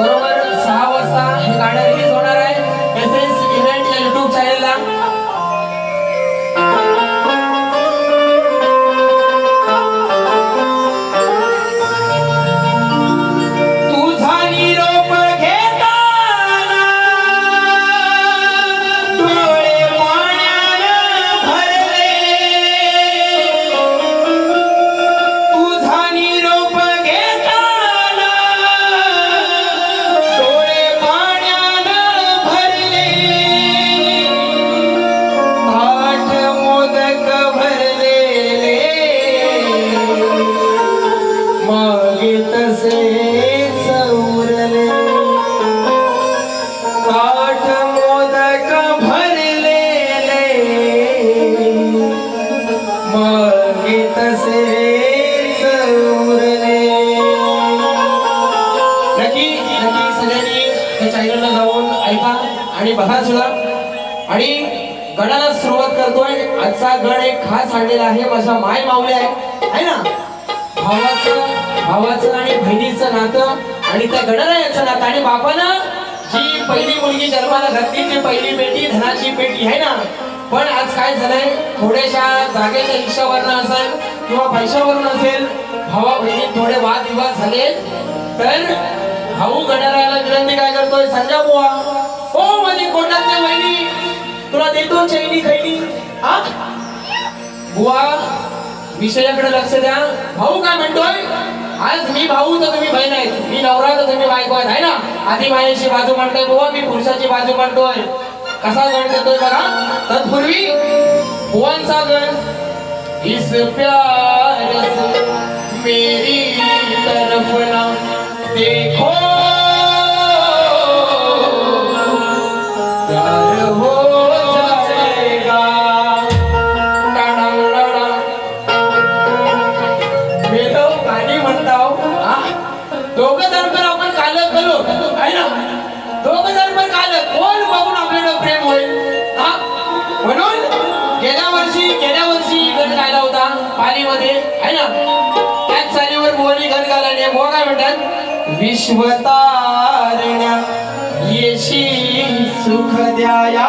고용을 आणि बघा सुद्धा. आणि गणाला सुरुवात करतोय. आजचा गण एक खास आणलेला आहे. माझा माय माऊली आहे. आहे ना? भावाचं भावाचं आणि बहिणीचं नातं आणि त्या गणरायाचं नातं. आणि बापानं जी पहिली मुलगी जन्माला घातली ती पहिली पेटी धनाची पेटी आहे ना? पण आज काय झालंय? थोड्याशा जागेच्या हिशावरनं असेल किंवा पैशावरून असेल भावा बहिणीत थोडे वादविवाद झाले. तर भाऊ गणरायाला विनंती काय करतोय? संजा बुवा. हो माझी कोटातल्या बहिणी तुला देतो चैनी खैनी. हा? बुवा विषयाकडे लक्ष द्या. भाऊ काय म्हणतोय? आज मी भाऊ तर तुम्ही बहीण आहेत. मी नवरा तर तुम्ही बायको आहेत. आहे ना? आधी बाहेरची बाजू मांडतोय बुवा मी पुरुषाची बाजू मांडतोय. कसा गण देतोय बघा. तत्पूर्वी बुवांचा गण इस प्यार मेरी तरफ ना देखो. गेल्या वर्षी गेल्या वर्षी गण गायला होता पाणीमध्ये आहे ना? त्याच चालीवर मोहनी गण गायला मोह काय विश्वतारण्या येशी सुख द्याया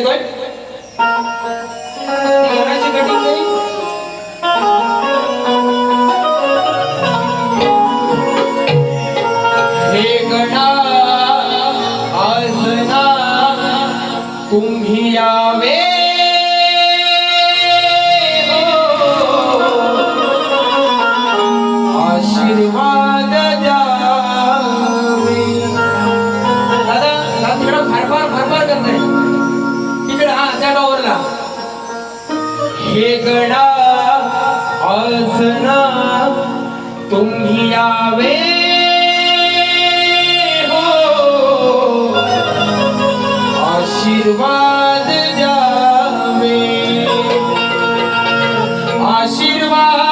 doido? आसना तुम तुम्ही यावे हो. आशीर्वाद आशीर्वाद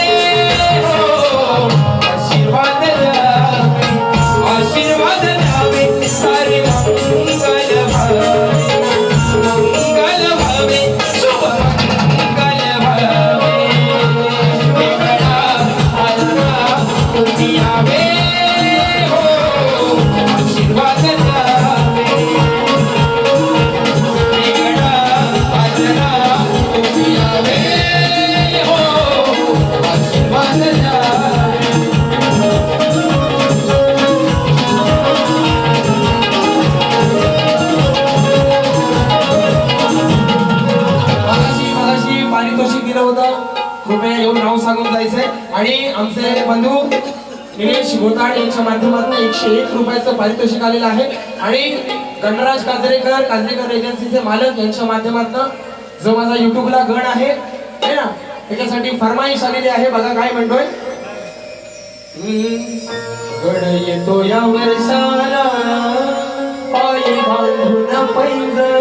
कृपया येऊन राहून सांगून जायचंय. आणि आमचे बंधू निलेश गोताड यांच्या माध्यमातून एकशे एक रुपयाचं पारितोषिक आलेलं आहे. आणि गणराज काजरेकर काजरेकर एजन्सीचे मालक यांच्या माध्यमातून जो माझा युट्यूबला गण आहे ना? त्याच्यासाठी फरमाईश आलेली आहे. बघा काय म्हणतोय. गण येतो या वर्षाला पायी बांधून पैंजर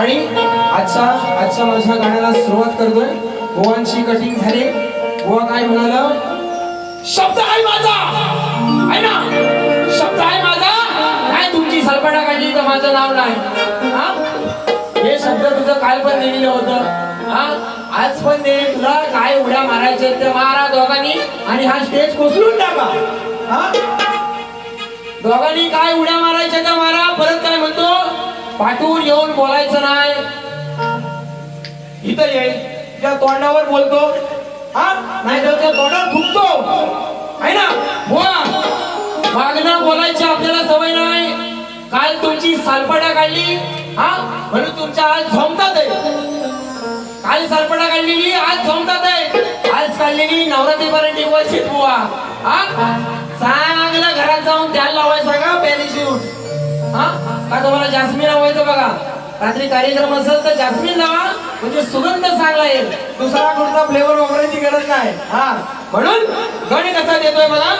आणि आजच्या आजच्या माझ्या गाण्याला सुरुवात करतोय. गोवांची कटिंग झाली. गोवा काय म्हणाला? शब्द आहे माझा. आहे ना? शब्द आहे माझा. काय तुमची सलपटा काढली तर माझं नाव नाही. हा? हे शब्द तुझं काल पण दिलेलं होतं. हा? आज पण दे तुला काय उड्या मारायचे ते मारा दोघांनी. आणि हा स्टेज कोसळून टाका. हा? दोघांनी काय उड्या मारायच्या त्या मारा. परत काय म्हणतो? पाठवून येऊन बोलायचं नाही. इथं ये. त्या तोंडावर बोलतो हा नाही तर त्या तोंडावर थुकतो आहे ना? बोला मागणं बोलायची आपल्याला सवय नाही. काल तुमची सालपटा काढली हा म्हणून तुमच्या आज झोमतात आहे काल सालपडा काढलेली आज झोमतात आहे आज काढलेली नवरात्रीपर्यंत वर्षित बुवा. हा चांगलं घरात जाऊन त्याला लावायचं का? पॅरिशूट हा? का तुम्हाला जास्मिन लावायचं बघा. रात्री कार्यक्रम असेल तर जास्मिन लावा. म्हणजे सुगंध चांगला येईल. दुसरा कुठचा फ्लेवर वापरायची गरज नाही. हा. म्हणून गण कसा देतोय मला